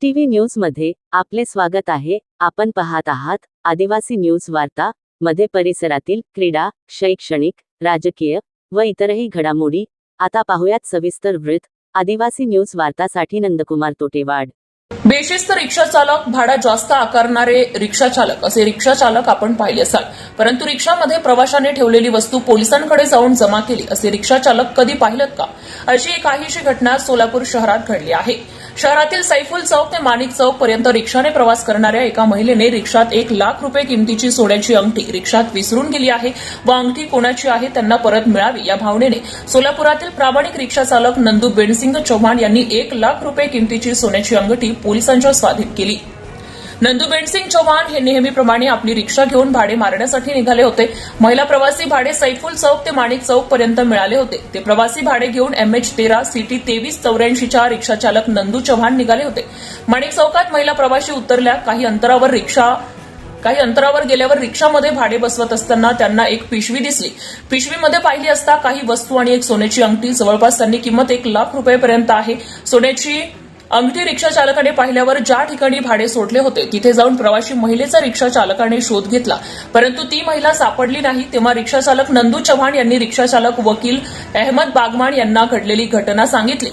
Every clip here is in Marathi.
टीव्ही न्यूजमध्ये आपले स्वागत आहे. आपण पाहत आहात आदिवासी न्यूज वार्ता मध्ये परिसरातील क्रीडा शैक्षणिक राजकीय व इतरही घडामोडी. आता पाहुयात सविस्तर वृत्त. आदिवासी न्यूज वार्तासाठी नंदकुमार तोटेवाड. बेशिस्त रिक्षा चालक भाडा जास्त आकारणारे रिक्षा चालक असे रिक्षा चालक आपण पाहिले असाल. परंतु रिक्षामध्ये प्रवाशाने ठेवलेली वस्तू पोलिसांकडे जाऊन जमा केली असे रिक्षा चालक कधी पाहिलं का? अशी काहीशी घटना सोलापूर शहरात घडली आहे. शहरातील सैफुल चौक ते माणिक चौक पर्यंत रिक्षाने प्रवास करणाऱ्या एका महिलेने रिक्षात एक लाख रुपये किमतीची सोन्याची अंगठी रिक्षात विसरून गेली आहे व अंगठी कोणाची आहे त्यांना परत मिळावी या भावनेने सोलापुरातील प्रामाणिक रिक्षा चालक नंदू बेनसिंग चौहान यांनी एक लाख रुपये किमतीची सोन्याची अंगठी पोलिसांच्या स्वाधीन केली. नंदू बेनसिंग चौहान हे नेहमीप्रमाणे आपली रिक्षा घेऊन भाडे मारण्यासाठी निघाले होते. महिला प्रवासी भाडे सैफुल चौक ते माणिक चौक पर्यंत मिळाले होते. ते प्रवासी भाडे घेऊन एमएच तेरा सिटी तेवीस चौऱ्याऐंशीच्या रिक्षा चालक नंदू चव्हाण निघाले होते. माणिक चौकात महिला प्रवाशी उतरल्या. काही अंतरावर रिक्षा काही अंतरावर गेल्यावर रिक्षामध्ये भाडे बसवत असताना त्यांना एक पिशवी दिसली. पिशवीमध्ये पाहिली असता काही वस्तू आणि एक सोन्याची अंगठी. जवळपास त्यांनी किंमत एक लाख रुपयेपर्यंत आहे. सोन्याची अंगठी रिक्षा चालकाने पाहिल्यावर ज्या ठिकाणी भाडे सोडले होते तिथे जाऊन प्रवासी महिलेचा रिक्षा चालकाने शोध घेतला. परंतु ती महिला सापडली नाही तेव्हा रिक्षाचालक नंदू चव्हाण यांनी रिक्षाचालक वकील अहमद बागमान यांना घडलेली घटना सांगितली.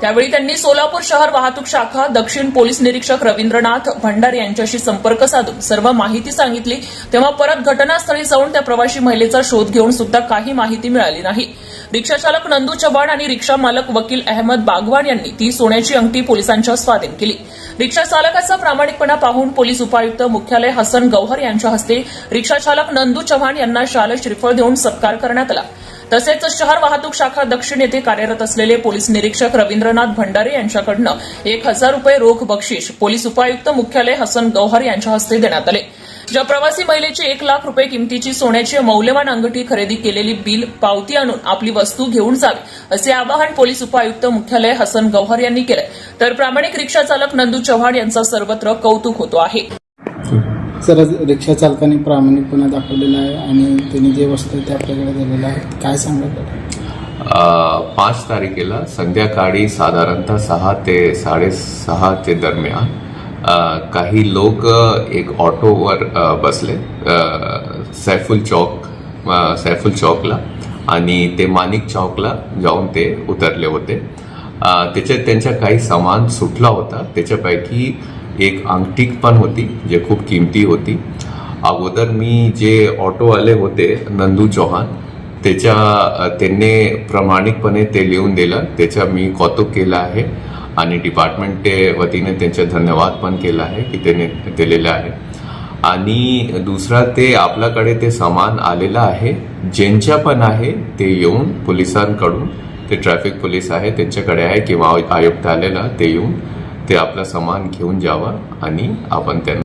त्यावेळी त्यांनी सोलापूर शहर वाहतूक शाखा दक्षिण पोलीस निरीक्षक रवींद्रनाथ भंडार यांच्याशी संपर्क साधून सर्व माहिती सांगितली. तेव्हा परत घटनास्थळी जाऊन त्या प्रवाशी महिलेचा शोध घेऊन सुद्धा काही माहिती मिळाली नाही. रिक्षाचालक नंदू चव्हाण आणि रिक्षा मालक वकील अहमद बागवान यांनी ती सोन्याची अंगठी पोलिसांच्या स्वाधीन केली. रिक्षा चालकाचा प्रामाणिकपणा पाहून पोलीस उपायुक्त मुख्यालय हसन गौहर यांच्या हस्ते रिक्षाचालक नंदू चव्हाण यांना शाल श्रीफळ देऊन सत्कार करण्यात आला. तसेच शहर वाहतूक शाखा दक्षिण येथे कार्यरत असलेले पोलीस निरीक्षक रवींद्रनाथ भंडारे यांच्याकडनं एक हजार रुपये रोख बक्षीस पोलीस उपायुक्त मुख्यालय हसन गौहर यांच्या हस्ते देण्यात आले. ज्या प्रवासी महिलेची एक लाख रुपये किमतीची सोन्याची मौल्यवान अंगठी खरेदी केलेली बिल पावती आणून आपली वस्तू घेऊन जावी असे आवाहन पोलीस उपायुक्त मुख्यालय हसन गौहर यांनी केले. तर प्रामाणिक रिक्षा चालक नंदू चव्हाण यांचा सर्वत्र कौतुक होतो आहे. सर रिक्षा चालकाने प्रामाणिकपणा दाखवलेला आहे आणि त्यांनी जे वस्तू आहे ते आपल्याकडे दिलेलं आहे काय सांगत अ, पाच तारखेला संध्याकाळी साधारणतः सहा ते साडेसहा ते दरम्यान काही लोक एक ऑटोवर बसले सैफुल चौक सैफुल चौकला आणि ते माणिक चौकला जाऊन ते उतरले होते. त्याच्यात त्यांचा काही सामान सुटला होता. त्याच्यापैकी एक अंगठी पण होती जे खूप किमती होती. अगोदर मी जे ऑटोवाले होते नंदू चौहान त्याच्या त्यांनी प्रामाणिकपणे ते लिहून दिलं. त्याचा मी कौतुक केलं आहे. आणि डिपार्टमेंटचे वतीने त्यांचे धन्यवाद पण केला आहे की त्याने दिलेलं आहे. आणि दुसरा ते आपल्याकडे ते सामान आलेलं आहे ज्यांच्या पण आहे ते येऊन पोलिसांकडून ते ट्रॅफिक पोलीस आहे त्यांच्याकडे आहे किंवा आयुक्त आलेला ते येऊन ते आपलं सामान घेऊन जावं आणि आपण त्यांना